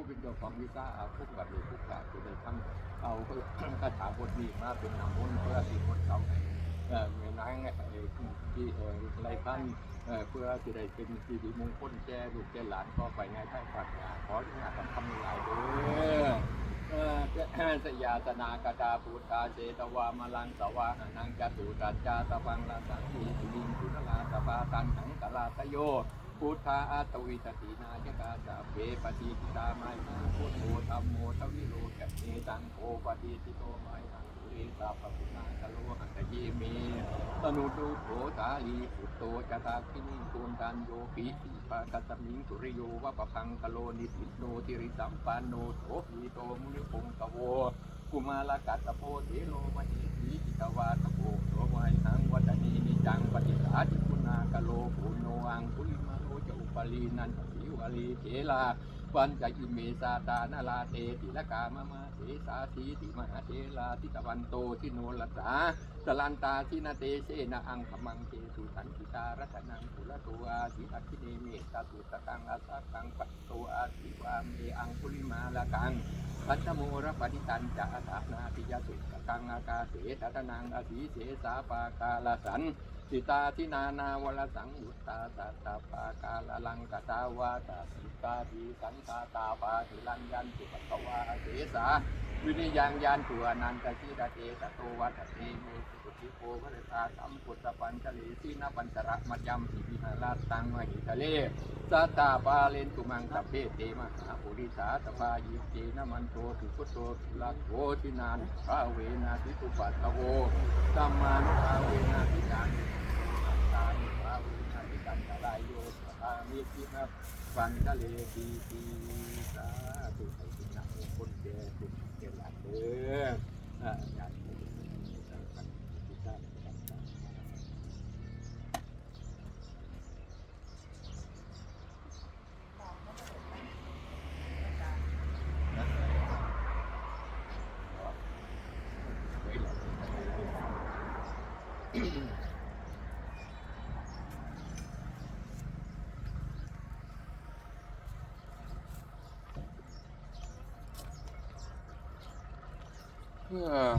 ผู้เป็นเจ้าของวิซ่าอาทุกบัดนี้ทุกกาจะได้ทำเอาคาถาบทนี้มาเป็นนำมนต์เพื่อที่คนเขาให้เอ่อแม่นางไอ้ที่เอ่อไรพันเอ่อเพื่อที่ได้เป็นสิริมงคลแก่ลูกแก่หลานก็ไปง่ายใต้ฝันงาขอที่งานทำหลายเด้อเออสยาสนากตาปูตาเจตวามลังสวาหนังจตุตัจจาตะวังลาสังทีลิงคุนลาสปาตันหังกลาสโย พุทธาอัตวิตตินาจกาสาเพปฏิทิตาไมมาพุทโธธรรมโมทวิโรจเนตังโภปฏิทิโตไมหังสุริสาปปุนาคโลหัตเยเมตนุตุโถสาลีปุตโตจตาคินิคูนตันโยปิปิปะกัสมิงสุริโยวะปะพังคโลนิสิโนทิริสัมปันโนโสหิโตมุนิพงกโวกุมาลกัตตโพเทโลมหิสีจิตวาตโพโสมัยหังวัตนีนิจังปฏิสาจิคุณากโลปุโนอังคุลิมา ลีนันทสิวลีเถลาวันจะอิเมสาตานาลาเตติละกามมาเสสาสีติมหาเทลาทิตวันโตทิโนลสาสลันตาทินาเตเสนาอังขมังเทสุสันติตารัตนังปุระตัวอาสิอัคิเนเมตาตุตตังอาสากังปัตโตอาสิวาเมอังคุลิมาละกังปัตโมรปฏิตันจะอาสนาติยสุตกังอากาเสทัตนังอสีเสสาปากาลสัน สิตาทินานาวลสังหุตตาสัตตาปากาลลังกตาวาตาสิตาดีสังตาตาปาติลังยันตุปะวาเสสาวินิยังยานตัวนันตชิระเตสโตวัตเตเม ทิโกวะตาสัมพุทธปัญจเลสีนปัญจระมัจยมสิวิหาราตังมหิทะเลสัตาปาเลนตุมังสัพเพเตมหาปุริสาตปายิเจนะมันโตสุพุโตลักโวทินานพระเวนาทิตุปัตตะโวสัมมานุภาเวนาทิจานตานิภาเวนาทิกันตะลายโยสภามิทินะฟันทะเลทีทีสาธุไทยสินะมงคลแก่ทุกเกลัดเด้ออ่าญาติโยมทุกท่านทุกท่านทุกท่าน เอ่อ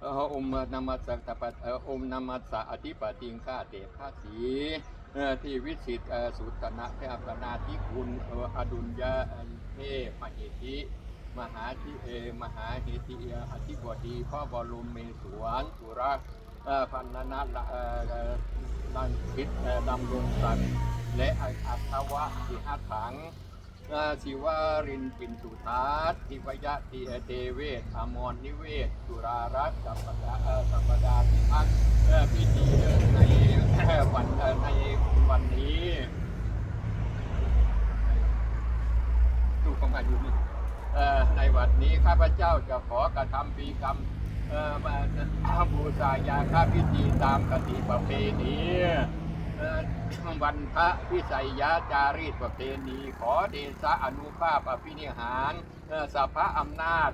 เอ่ออมนามัสสะตปัตเอ่ออมนามัสสะอธิปติงข้าเดชข้าสีที่วิสิตสุตนะเทพนาธิคุณอดุลยะเทพมเหติมหาธิเอมหาเหติเออธิบดีพ่อบรมเมสวนสุระพันนนาละเอ่อเอ่อนันคิดดำรงศักดิ์และอัตวะสิหัถัง อาศิวารินปินสุทัศน์ทิวยะติเทเวศอมรนิเวศสุรารักษ์สัปปดาสัปปดาพิพัฒน์เอ่อพิธีในวันในวันนี้ดูของอายุนี่เอ่ในวันนี้ข้าพเจ้าจะขอกระทำปีกรรมมาบูชายาข้าพิธีตามกติประเพณี วันพระพิสัยยาจารีตประเพณีขอเดชะอนุภาพอภินิหารสัพพะอำนาจ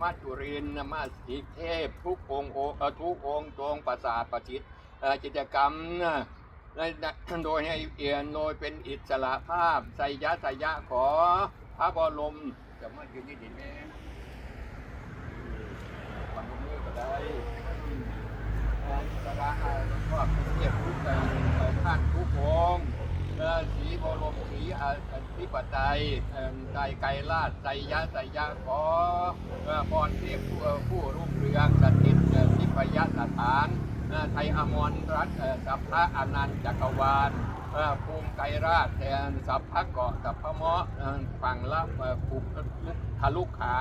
มัจจุรินมาสิเทพ ทุกองค์ทุกองค์จงประสาทประจิตกิจกรรมโดยให้เอียนโดยเป็นอิสระภาพไสยะไสยะขอพระบรมจะมายืนนี่ดีไหมฟังมือก็ได้สระอาก็เทียบทุกใจ งค์เอ่อสีบรมสีอธิปไตยเอ่อใจไกรราชใจยะใจยะขอเอ่อพรเทพผู้ผู้รุ่งเรืองสถิตทิพยสถานเอ่อไทยอมรรัตน์เอ่อสัพพะอนันต์จักรวาลเอ่อภูมิไกรราชแทนสัพพะเกาะสัพพะเมาะเอ่อฝั่งละเอ่อภูมิทะลุขา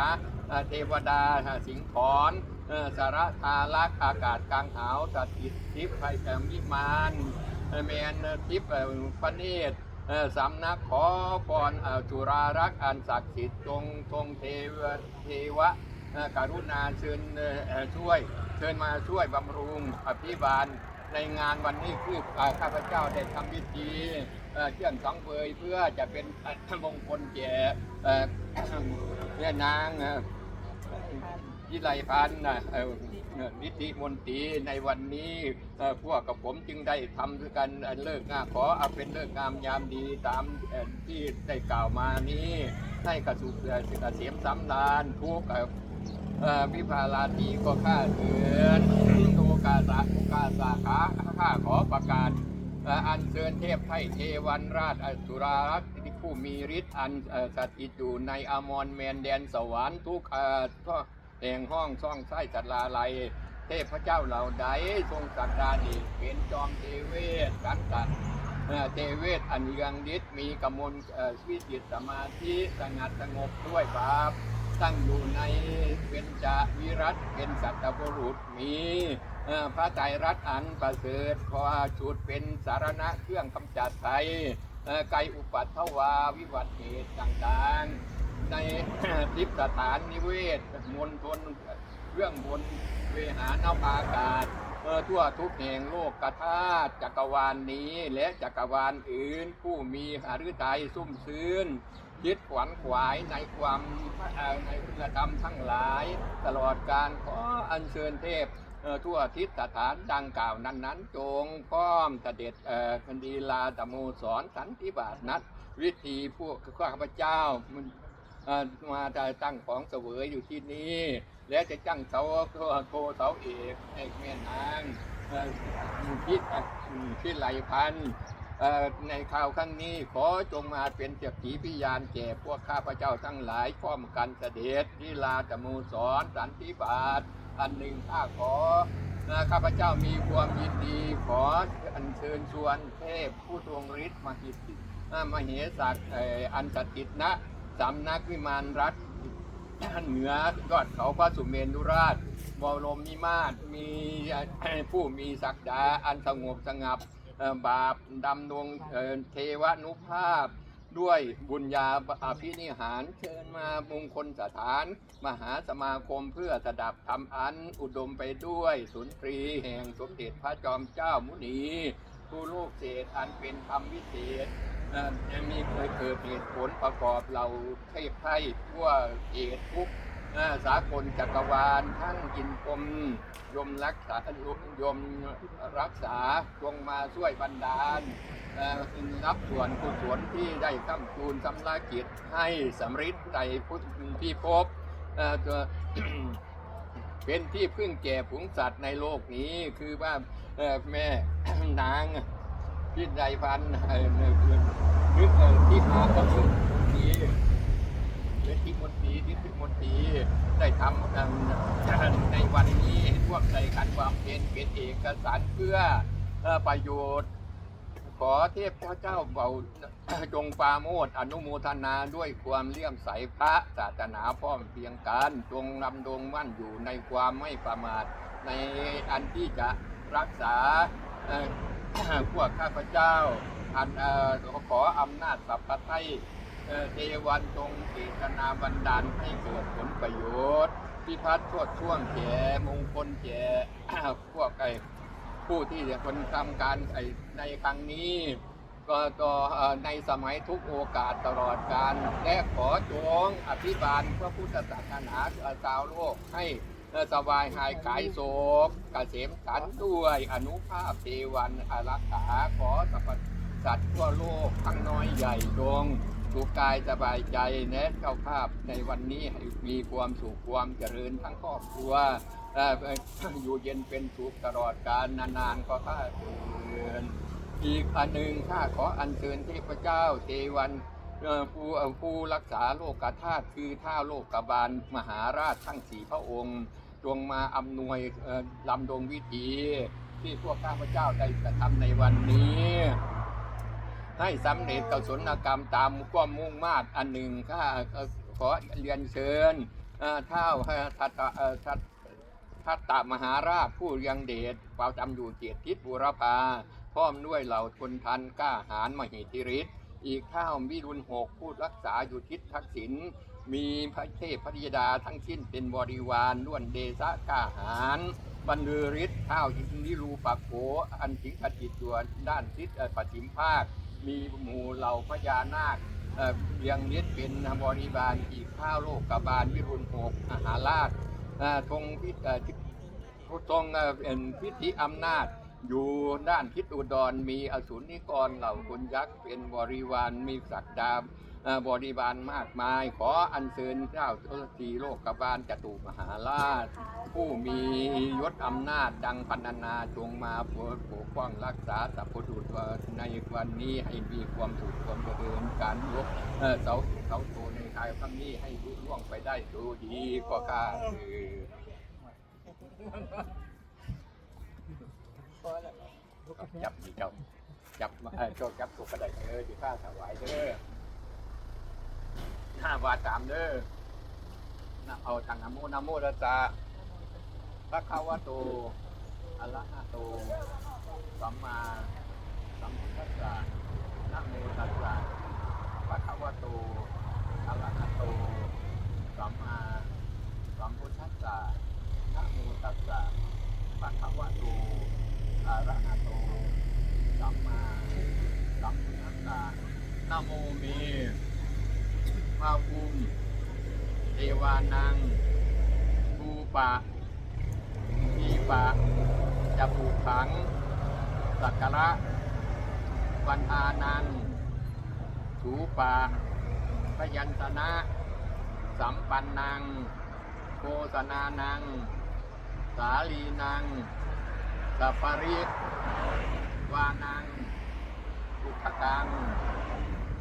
เอ่อเทวดาสิงห์ขอนเออสารทาลักอากาศกลางหาวสถิตทิพย์ไพแสมวิมาน แมนทิพย์เอ่อพระเนตรสำนักขอพรจุรารักษ์อันศักดิ์สิทธิ์จงทรงเทวเทวะเอ่อกรุณาเชิญช่วย เชิญมาช่วยบำรุงอภิบาลในงานวันนี้คืออ่าข้าพเจ้าได้ทำพิธีเอ่อเครื่องสังเวยเพื่อจะเป็นมงคลแก่เอ่อนางเอ่อวิไลพันธ์ นิติมนตรีในวันนี้พวกกับผมจึงได้ทำด้วยกันเลิกงามขอเอาเป็นเลิกงามยามดีตามที่ได้กล่าวมานี้ ให้กระสุเอ่อเกษมสำราญทุกเอ่อเอ่อวิภาลาตีก็ข้าเถือนโอกาสะโอกาสาขาข้าขอประกาศอันเชิญเทพไทยเทวันราชอสุรารักษ์ที่ผู้มีฤทธิ์อันสถิตอยู่ในอมรแมนแดนสวรรค์ทุกเอ่อ แห่งห้องช่องไส้จัดลาลัย เทพเจ้าเหล่าใดทรงสักดาดีเป็นจอมเทเวศกันตัดเทเวศอันยังฤทธิ์มีกมลวิจิตสมาธิสงัดสงบด้วยบาปตั้งอยู่ในเวนจาวิรัตเป็นสัตบุรุษมีพระไตรรัตน์อันประเสริฐพอจุดเป็นสารณะเครื่องกำจัดภัยเอ่อไกลอุปัตถวาวิวัตเหตุต่างๆ ในทิพสถานนิเวศมณฑลเรื่องบนเวหานภากาศเอ่อทั่วทุกแห่งโลกกธาตุจักรวาลนี้และจักรวาลอื่น ผู้มีหฤทัยซุ่มซื่นคิดขวัญขวายในความในคุณธรรมทั้งหลาย ตลอดการขออัญเชิญเทพเออทั่วทิศสถานดังกล่าวนั้นนั้นๆจงพร้อมเสด็จเออคดีลาตะโมสอนสันติบาตนัด วิธีพวกข้าพเจ้า มาจะตั้งของเสวยอยู่ที่นี่และจะตั้งเสาโทเสาเอกแม่นางเอ่อพิษพิษไหลพันในข่าวครั้งนี้ขอจงมาเป็นเสียขีพิยานแก่พวกข้าพเจ้าทั้งหลายพร้อมกันเสด็จที่ลาจมูสอนสันติบาตอันหนึ่งข้าขอข้าพเจ้ามีความยินดีขออัญเชิญชวนเทพผู้ทรงฤทธิ์มหิทธิเอ่อมเหสักเอ่ออันสถิตนะ สำนักวิมานรัฐเหนือยอดเขาพระสุเมรุราชบรมนิมาศมีผู้มีศักดาอันสงบสงับบาปดำดวงเทวนุภาพ ด้วยบุญญาอภินิหารเชิญมามงคลสถาน มหาสมาคมเพื่อสดับธรรมอันอุดมไปด้วยสุนทรีแห่งสมเด็จพระจอมเจ้ามุนีผู้ลูกเศษอันเป็นธรรมวิเศษ เอ่อยังมีเคยเกิดเหตุผลประกอบเราเทพไทยทั่วเอตทุกเอ่อสากลจักรวาลทั้งอินพรมยมรักษายมรักษาจงมาช่วยบรรดาลเอ่อรับส่วนกุศลที่ได้ข้ามคูณสำลากิจให้สำริดใจพุทธที่พบเป็นที่พึ่งแก่ผงสัตว์ในโลกนี้คือว่าแม่นาง พิษใดพันนึกนึกเอ่อที่มาก็คือนี้หรือที่มนตรีที่ที่มนตรีได้ทำกันในวันนี้ร่วมใจกันความเป็นเป็นเอกสารเพื่อประโยชน์ ขอเทพเจ้าเบาจงปาโมทอนุโมทนาด้วยความเลี่ยมใสพระศาสนาพร้อมเพียงกันจงนำดวงมั่นอยู่ในความไม่ประมาทในอันที่จะรักษา เอ่อพวกข้าพเจ้าอันเอ่อขออำนาจสัพพไทยเอ่อเทวันจงเจตนาบันดาลให้เกิดผลประโยชน์พิพัฒน์ทวดช่วงแก่มงคลแก่พวกไอ้ผู้ที่จะคนทำการไอ้ในครั้งนี้ก็ก็เอ่อในสมัยทุกโอกาสตลอดการ และขอจงอภิบาลพระพุทธศาสนาชาวโลกให้ เอ่อสบายหายขายโศกเกษมสันด้วยอนุภาพเทวันอารักขาขอสรรพสัตว์ทั่วโลกทั้งน้อยใหญ่จงสุขกายสบายใจแนะเจ้าภาพในวันนี้ให้มีความสุขความเจริญทั้งครอบครัวอยู่เย็นเป็นสุขตลอดกาลนานๆก็ข้าเตือนอีกอันหนึ่งข้าขออัญเชิญเทพเจ้าเทวันผู้ผู้รักษาโลกธาตุคือท้าโลกบาลมหาราชทั้งสี่พระองค์ จงมาอำนวยลำดงวิถีที่พวกข้าพเจ้าได้กระทำในวันนี้ ให้สำเร็จกศลกรรมตามความมุ่งมาตรอันหนึ่งข้าขอเรียนเชิญเอ่อท้าวทัตตะเอ่อทัตทัตตมหาราชผู้ยังเดชเป่าจำอยู่เกียรติทิศบุรพาพร้อมด้วยเหล่าชนทันกล้าหาญมหิทธิฤทธิ์อีกข้าววิรุณหกผู้รักษาอยู่ทิศทักษิณ มีพระเทพพระธิดาทั้งสิ้นเป็นบริวารล้วนเดชะกาหาญบรรลือฤทธิ์ข้าวอินิรูปักโขอันสิงขจิตตัวด้านทิศปฐิมภาค มีหมู่เหล่าพญานาคเอียงฤทธิ์เป็นบริวารอีกข้าวโลกกบาลวิรุณหกอาหาราชทรงพิเอ่อทรงเป็นพิธีอำนาจ อยู่ด้านทิศอุดรมีอสูรนิกรเหล่าคุณยักษ์เป็นบริวารมีศักดาเอ่อบริวารมากมาย ขออัญเชิญเจ้าทศทีโลกบาลจตุมหาราช ผู้มียศอำนาจดังพันนาจงมาปกปกป้องรักษาสัพพุทุตในวันนี้ให้มีความสุขความเจริญการยกเอ่อเสาเสาโตในทายครั้งนี้ให้รุ่ล่วงไปได้ดูดีก็ข้าคือ จับนี่เจ้าจับมาเออเจ้าจับตัวกระไดเออที่ข้าถวายเด้อห้าบาทสามเด้อนะเอาทางนะโมนะโมตัสสะพระคาวะโตอะระหะโตสัมมาสัมพุทธัสสะนะโมตัสสะพระคาวะโตอะระหะโตสัมมาสัมพุทธัสสะนะโมตัสสะพระคาวะโตอะ ระหะโตสัมมาสัมพุทธัสสะนะโมเมมาภูมิเทวานังภูปะทีปะจะผูขัง สักการะวันอานังสูปะพยัญชนะ สัมปันนังโฆษนานัง สาลีนัง สัปปาริวานังอุทกัง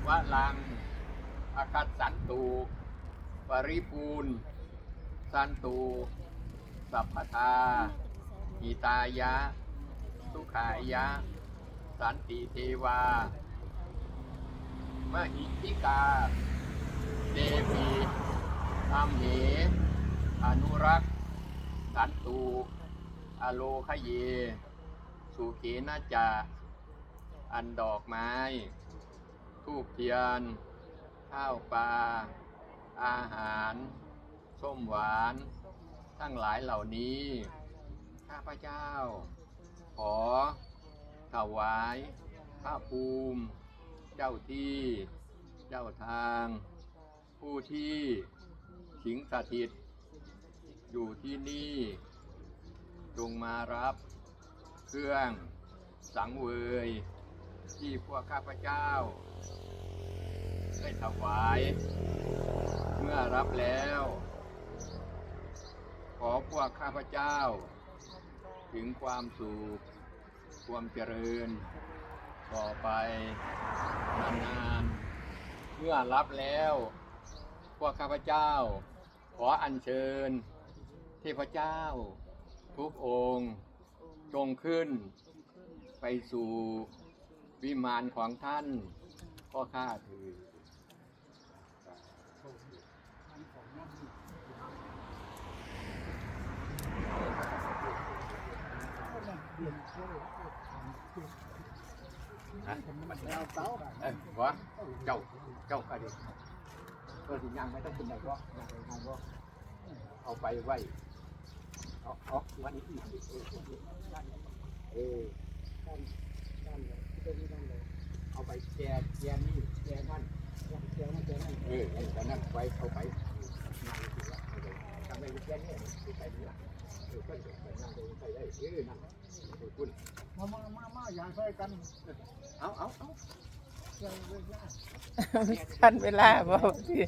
วะลังอคัสสันตูปริปูนสันตูสัพพทาอิตายะ สุขายะ สันติเทวามหิทิกา เดวีอัมเห อนุรักษ์สันตู อโลคเย สุเขนาจาอันดอกไม้ ทูบเทียน ข้าวปลา อาหาร ส้มหวาน ทั้งหลายเหล่านี้ ข้าพเจ้า ขอ ถวายพระภูมิ เจ้าที่ เจ้าทาง ผู้ที่ สิงสถิต อยู่ที่นี่ จงมารับเครื่องสังเวยที่พวกข้าพเจ้า ได้ถวาย เมื่อรับแล้ว ขอพวกข้าพเจ้า ถึงความสุขความเจริญ ต่อไปนานๆเมื่อรับแล้ว พวกข้าพเจ้า ขออัญเชิญเทพเจ้า ทุกองค์ จงขึ้น ไปสู่วิมานของท่านก็ข้าถือฮะเอ้ยวะเจ้าเจ้าไปดิเออที่ยังไม่ต้องคุณไหนก็ยังไปยังก็เอาไปไว้ เอาเอาวันนี้อีกเออเอาไปแกแกนี่แกนั่นแกนั่นแกนั่นเออนั่นแกนั่นไว้เอาไปทำไมแกนี่ไปนี่ละเออก็จะไปนั่งไปได้เออนั่นคุณมามามามาอย่าใส่กันเอาเอาเอาทันเวลาบ่พี่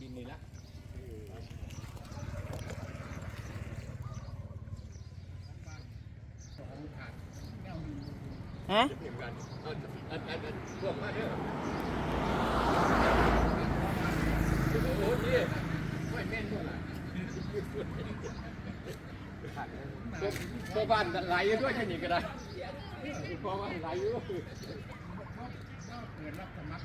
ดินนี่ละ ฮะ จะเพียงกันเอาอันอันอันพวกมาเด้อโอ้โหนี่ไม่แม่นด้วยล่ ฮะพวกบ้านไหลด้วยแค่นี้ก็ได้พวกบ้านไหลอยู่เปิดรับสมัคร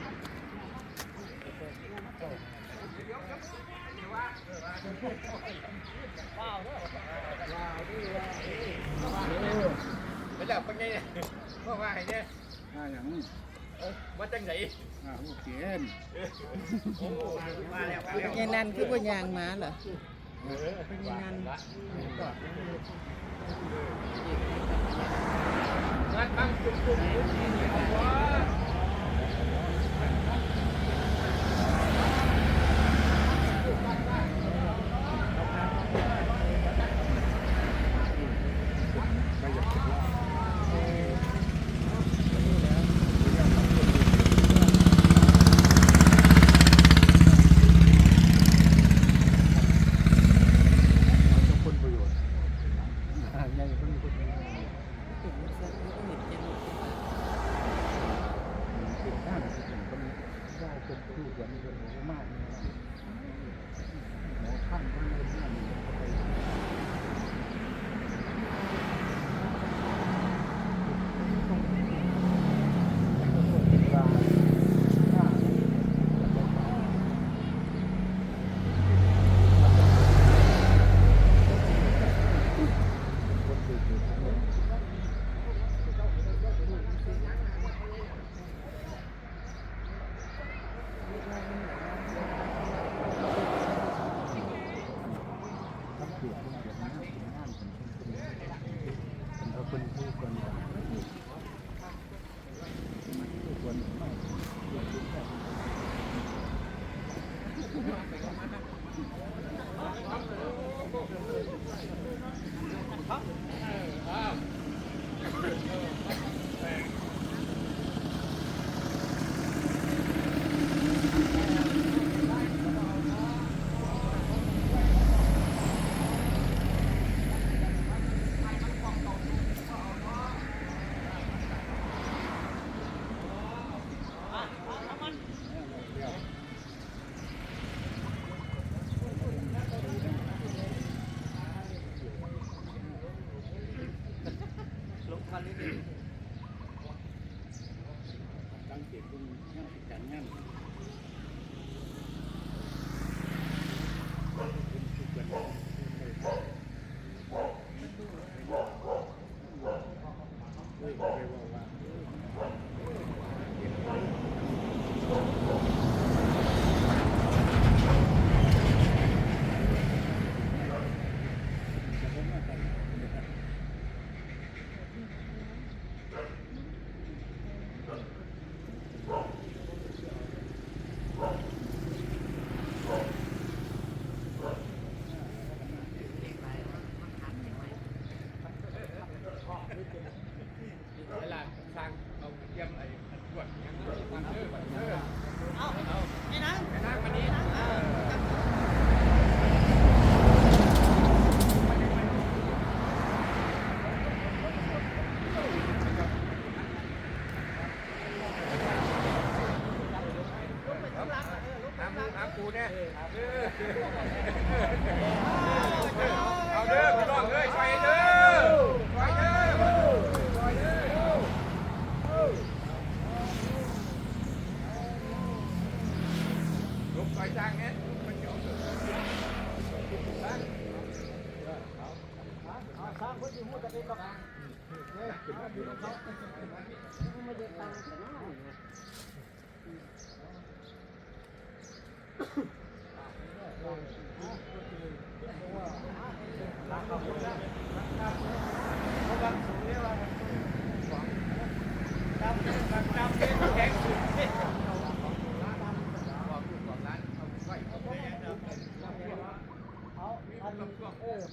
ว่าว่าไงเนี่ยอ่าอย่างมาจังไหนอ่าโอเคโอ้มาแล้วมาแล้วยายนันคือบ่ยางหมาเหรอเป็นยายนันงานตั้งจุ่มจุ่มเอ การงาน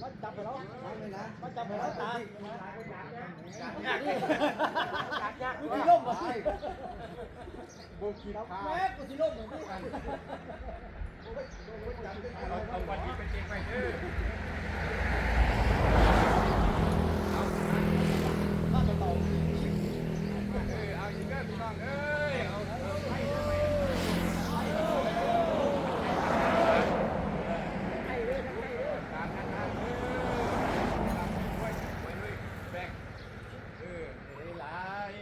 mất chập rồi đó mất chập rồi đó ta กูสิล่มบ่บุกขีดขาแม่กูสิล่มเหมือนกันเอาวันนี้ไปเจ๊งไปเด้อ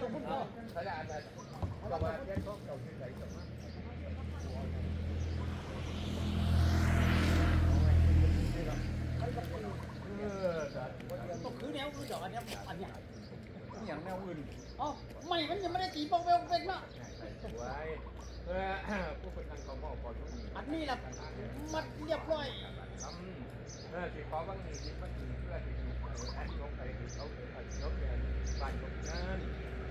ตรงพุ่นพ่อถ้าได้ได้ก็ว่าแค่เขาเก่าที่ไหนก็มาเออได้ต้องคือแนวคือดอกอันเนี้ยอันเนี้ยอย่างแนวอื่นอ้าไม่มันยังไม่ได้ตีปองเวลเป็นเนาะไว้เออผู้คนนั่งเขามองก่อนทุกทีอันนี้ล่ะมัดเรียบร้อย เออสิขอบางทีที่มันดีเพื่อที่จะให้ลงไปที่เขาเออเขาเออบ้านของนั่น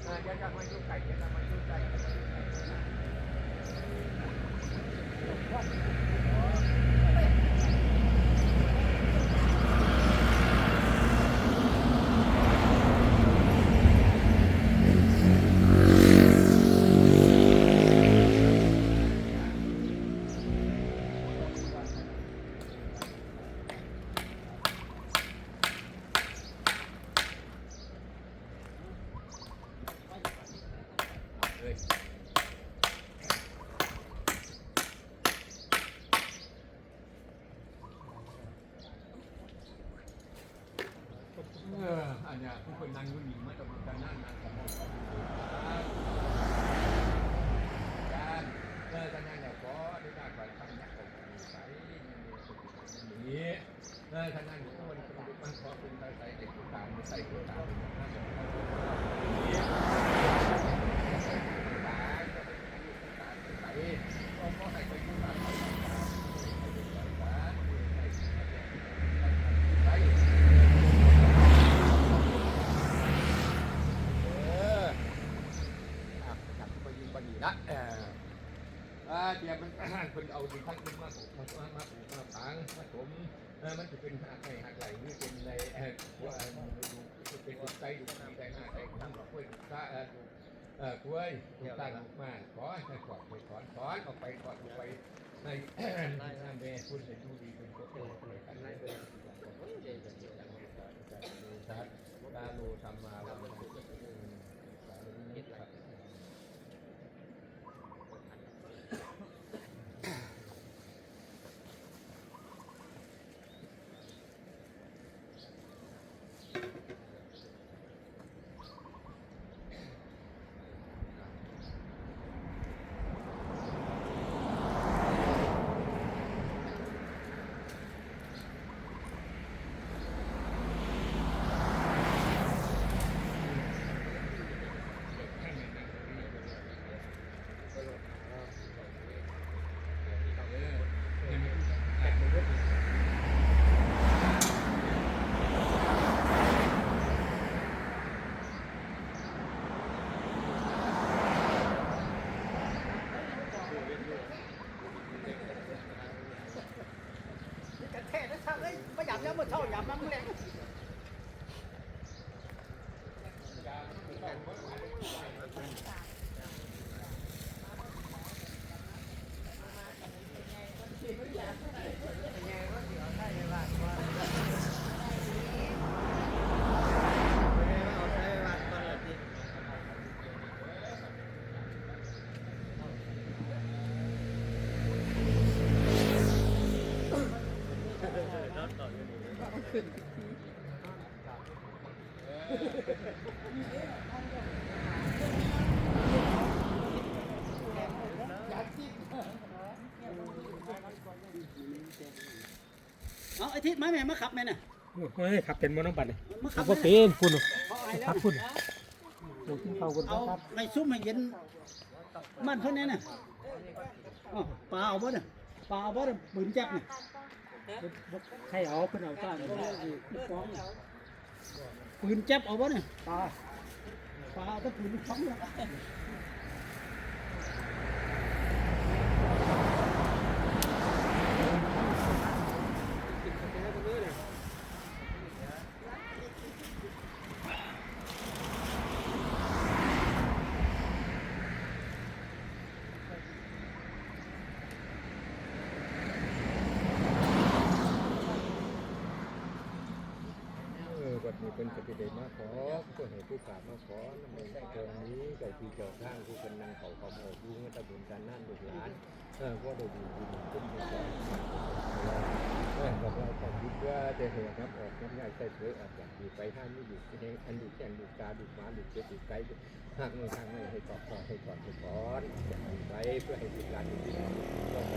เออจะจะมายุ่งไก่จะมายุ่งไก่จะมายุ่งไก่ เออ อันเนี้ยผู้คนนั่งอยู่นี่มันจะมันจะนั่งนั่งของมันการเออการนั่งเนี่ยก็ได้การไปทำนักของใส่เออการนั่งอยู่มันมันขอเป็นใส่ใส่ไอ้ตัวตามใส่ตัวตามนั่งของนี่ตายก็เป็นอายุตายใส่ก็ก็ให้ไปยุ่งตามเขาใส่ เอออะจับไปยิงปนีนะเอออ่าเดี๋ยวมัน คน เอาดินทั้งดินมาปลูกมามามากมาฝังมาถมมันจะเป็นหักไหหักไหลนี่เป็นในเออว่าเออดูเป็นดูใจดูดีใจหน้าใจทั้งกล้วยตาเออดูเออกล้วยดูตาดูมาขอให้ขอดไปขอนขอนออกไปขอดออกไปในนั่นเองคุณจะดูดีเป็นตัวเป็นกันในเรื่องตาโลธรรมาวัน อาไอ้ทิศไม้แม่มาขับแม่น่ะเฮ้ยขับเป็นมอน้ำบัตรเลยมาขัขับบก็แม่เป็นคุณเพราะอะไรแล้ขัวบคุณลงขึ้นเขาคนเอาครับในซุ้มให้เย็นบ้านเพิ่นเนี่ยน่ะอ๋อปลาเอาบ่เนี่ยปลาเอาบ่เนี่ยปืนแจ๊บเนี่ยใครเอาเพิ่นเอาต้านฟ้องเนี่ยปืนแจ๊บเอาบ่เนี่ยปลาปลาเอาแต่ปืนฟ้องเนี่ย เป็นกติได้มาขอเพื่อให้ผู้กราบมาขอน้ำมันได้ตรงนี้เกิดที่เกิดข้างผู้เป็นนางเขาเขาออกยุ่งตะบุญกันนั่นลูกหลานเออว่าได้ดีดีขึ้นไปก่อนบอกเราต้องคิดว่าจะเหตุนับออกนับง่ายใส่เสือออกจากอยู่ไปห้ามไม่อยู่ที่นี่อันดูแก่นดูกาดูหมาดูเจ็บดูไก่หักมือหักมือให้กอดคอให้กอดให้กอดจะให้ไว้เพื่อให้ลูกานอยู่ที่นี่ก็ไป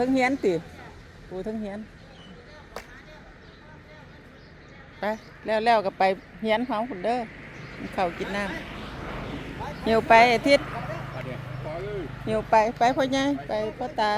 ทั้งเฮียนติปูทั้งเฮียนไปแล้วแล้วก็ไปเฮียนของคุณเด้อเข้ากินน้ำเหี่ยวไปอาทิตย์เดี๋ยวพอเลยเหี่ยวไปไปพ่อใหญ่ไปพ่อตา